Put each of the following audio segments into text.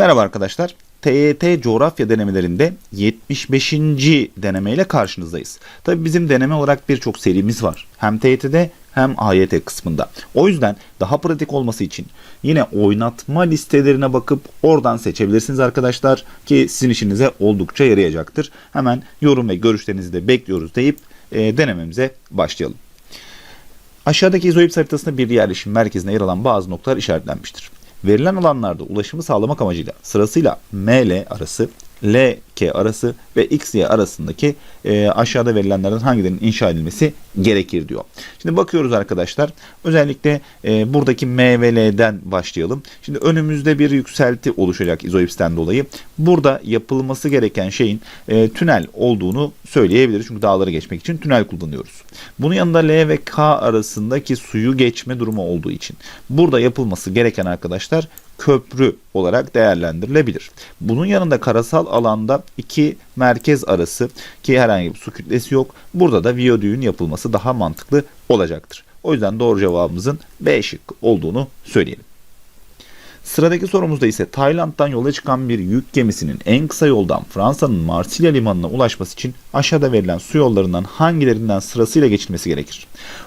Merhaba arkadaşlar. TYT coğrafya denemelerinde 75. denemeyle karşınızdayız. Tabi bizim deneme olarak birçok serimiz var. Hem TYT'de hem AYT kısmında. O yüzden daha pratik olması için yine oynatma listelerine bakıp oradan seçebilirsiniz arkadaşlar ki sizin işinize oldukça yarayacaktır. Hemen yorum ve görüşlerinizi de bekliyoruz deyip e, denememize başlayalım. Aşağıdaki izoips haritasında bir yerleşim merkezine yer alan bazı noktalar işaretlenmiştir. Verilen alanlarda ulaşımı sağlamak amacıyla sırasıyla ML arası, LK arası ve XY arasındaki e, aşağıda verilenlerden hangilerinin inşa edilmesi gerekir diyor. Şimdi bakıyoruz arkadaşlar. Özellikle e, buradaki M ve L'den başlayalım. Şimdi önümüzde bir yükselti oluşacak izoipsten dolayı. Burada yapılması gereken şeyin e, tünel olduğunu söyleyebiliriz. Çünkü dağları geçmek için tünel kullanıyoruz. Bunun yanında L ve K arasındaki suyu geçme durumu olduğu için burada yapılması gereken arkadaşlar köprü olarak değerlendirilebilir. Bunun yanında karasal alanda iki merkez arası ki herhangi bir su kütlesi yok. Burada da viyodüğün yapılması daha mantıklı olacaktır. O yüzden doğru cevabımızın B şıkkı olduğunu söyleyelim. Sıradaki sorumuzda ise Tayland'dan yola çıkan bir yük gemisinin en kısa yoldan Fransa'nın Marsilya limanına ulaşması için aşağıda verilen su yollarından hangilerinden sırasıyla geçilmesi gerekir?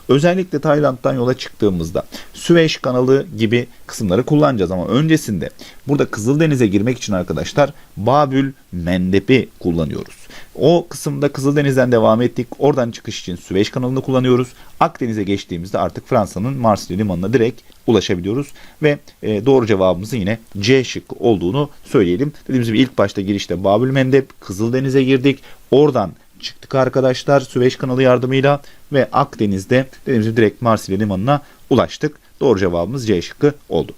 Özellikle Tayland'dan yola çıktığımızda Süveyş kanalı gibi kısımları kullanacağız ama öncesinde burada Kızıldeniz'e girmek için arkadaşlar Babül Mendeb'i kullanıyoruz. O kısımda Kızıldeniz'den devam ettik. Oradan çıkış için Süveyş kanalını kullanıyoruz. Akdeniz'e geçtiğimizde artık Fransa'nın Marsilya limanına direkt ulaşabiliyoruz. Ve e, doğru cevabımızın yine C şıkkı olduğunu söyleyelim. Dediğimiz gibi ilk başta girişte Babül Mendeb, Kızıldeniz'e girdik. Oradan çıktık arkadaşlar Süveyş kanalı yardımıyla ve Akdeniz'de dediğimiz gibi direkt Marsilya limanına ulaştık. Doğru cevabımız C şıkkı oldu.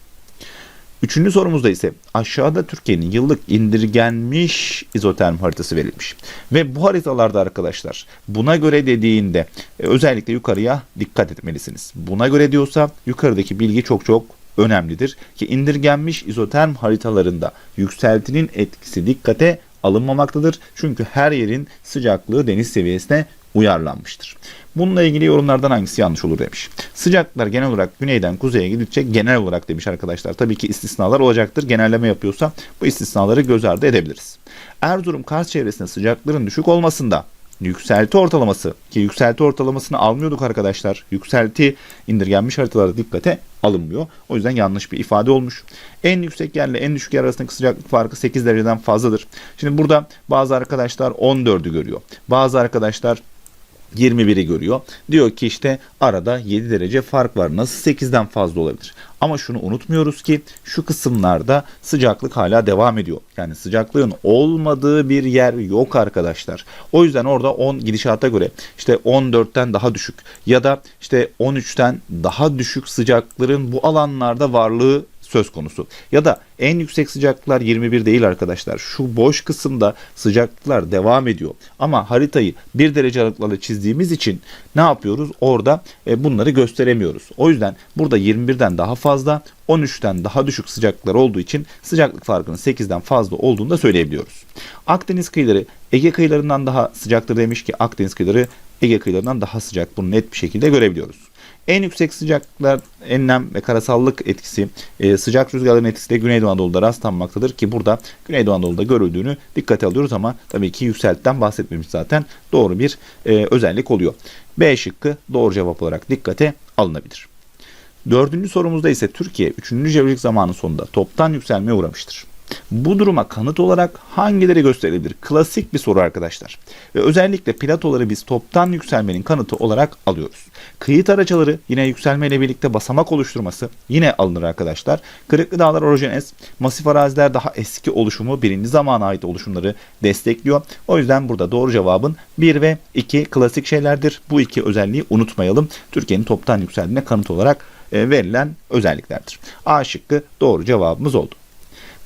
Üçüncü sorumuzda ise aşağıda Türkiye'nin yıllık indirgenmiş izoterm haritası verilmiş. Ve bu haritalarda arkadaşlar buna göre dediğinde e, özellikle yukarıya dikkat etmelisiniz. Buna göre diyorsa yukarıdaki bilgi çok çok önemlidir. Ki indirgenmiş izoterm haritalarında yükseltinin etkisi dikkate alınmamaktadır. Çünkü her yerin sıcaklığı deniz seviyesine uyarlanmıştır. Bununla ilgili yorumlardan hangisi yanlış olur demiş. Sıcaklıklar genel olarak güneyden kuzeye gidince genel olarak demiş arkadaşlar. Tabii ki istisnalar olacaktır. Genelleme yapıyorsa bu istisnaları göz ardı edebiliriz. Erzurum Kars çevresinde sıcaklıkların düşük olmasında yükselti ortalaması ki yükselti ortalamasını almıyorduk arkadaşlar. Yükselti indirgenmiş haritalarda dikkate alınmıyor. O yüzden yanlış bir ifade olmuş. En yüksek yerle en düşük yer arasındaki sıcaklık farkı 8 dereceden fazladır. Şimdi burada bazı arkadaşlar 14'ü görüyor. Bazı arkadaşlar 21'i görüyor. Diyor ki işte arada 7 derece fark var. Nasıl 8'den fazla olabilir? Ama şunu unutmuyoruz ki şu kısımlarda sıcaklık hala devam ediyor. Yani sıcaklığın olmadığı bir yer yok arkadaşlar. O yüzden orada 10 gidişata göre işte 14'ten daha düşük ya da işte 13'ten daha düşük sıcakların bu alanlarda varlığı söz konusu. Ya da en yüksek sıcaklıklar 21 değil arkadaşlar. Şu boş kısımda sıcaklıklar devam ediyor. Ama haritayı 1 derece aralıklarla çizdiğimiz için ne yapıyoruz? Orada e, bunları gösteremiyoruz. O yüzden burada 21'den daha fazla 13'ten daha düşük sıcaklıklar olduğu için sıcaklık farkının 8'den fazla olduğunu da söyleyebiliyoruz. Akdeniz kıyıları Ege kıyılarından daha sıcaktır demiş ki Akdeniz kıyıları Ege kıyılarından daha sıcak. Bunu net bir şekilde görebiliyoruz. En yüksek sıcaklıklar enlem ve karasallık etkisi e, sıcak rüzgarların etkisi de Güneydoğu Anadolu'da rastlanmaktadır ki burada Güneydoğu Anadolu'da görüldüğünü dikkate alıyoruz ama tabii ki yükseltiden bahsetmemiş zaten doğru bir e, özellik oluyor. B şıkkı doğru cevap olarak dikkate alınabilir. Dördüncü sorumuzda ise Türkiye 3. jeolojik zamanın sonunda toptan yükselmeye uğramıştır. Bu duruma kanıt olarak hangileri gösterilebilir? Klasik bir soru arkadaşlar. Ve özellikle platoları biz toptan yükselmenin kanıtı olarak alıyoruz. Kıyı taraçaları yine yükselmeyle birlikte basamak oluşturması yine alınır arkadaşlar. Kırıklı dağlar orojenez, masif araziler daha eski oluşumu birinci zamana ait oluşumları destekliyor. O yüzden burada doğru cevabın 1 ve 2 klasik şeylerdir. Bu iki özelliği unutmayalım. Türkiye'nin toptan yükseldiğine kanıt olarak e, verilen özelliklerdir. A şıkkı doğru cevabımız oldu.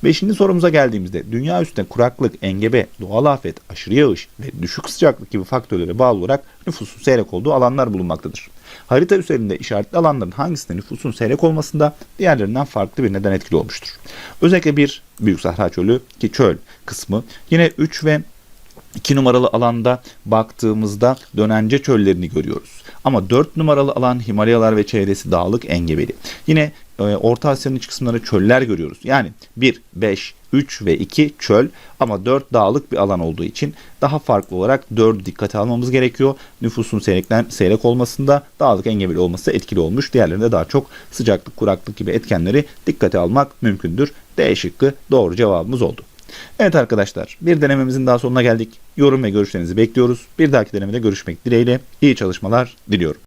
Beşinci sorumuza geldiğimizde dünya üstünde kuraklık, engebe, doğal afet, aşırı yağış ve düşük sıcaklık gibi faktörlere bağlı olarak nüfusun seyrek olduğu alanlar bulunmaktadır. Harita üzerinde işaretli alanların hangisinde nüfusun seyrek olmasında diğerlerinden farklı bir neden etkili olmuştur. Özellikle bir Büyük Sahra Çölü ki çöl kısmı yine 3 ve 2 numaralı alanda baktığımızda dönence çöllerini görüyoruz. Ama 4 numaralı alan Himalayalar ve çevresi dağlık engebeli. Yine e, Orta Asya'nın iç kısımları çöller görüyoruz. Yani 1, 5, 3 ve 2 çöl ama 4 dağlık bir alan olduğu için daha farklı olarak 4'ü dikkate almamız gerekiyor. Nüfusun seyreklen, seyrek olmasında dağlık engebeli olması etkili olmuş. Diğerlerinde daha çok sıcaklık, kuraklık gibi etkenleri dikkate almak mümkündür. D şıkkı doğru cevabımız oldu. Evet arkadaşlar bir denememizin daha sonuna geldik. Yorum ve görüşlerinizi bekliyoruz. Bir dahaki denemede görüşmek dileğiyle iyi çalışmalar diliyorum.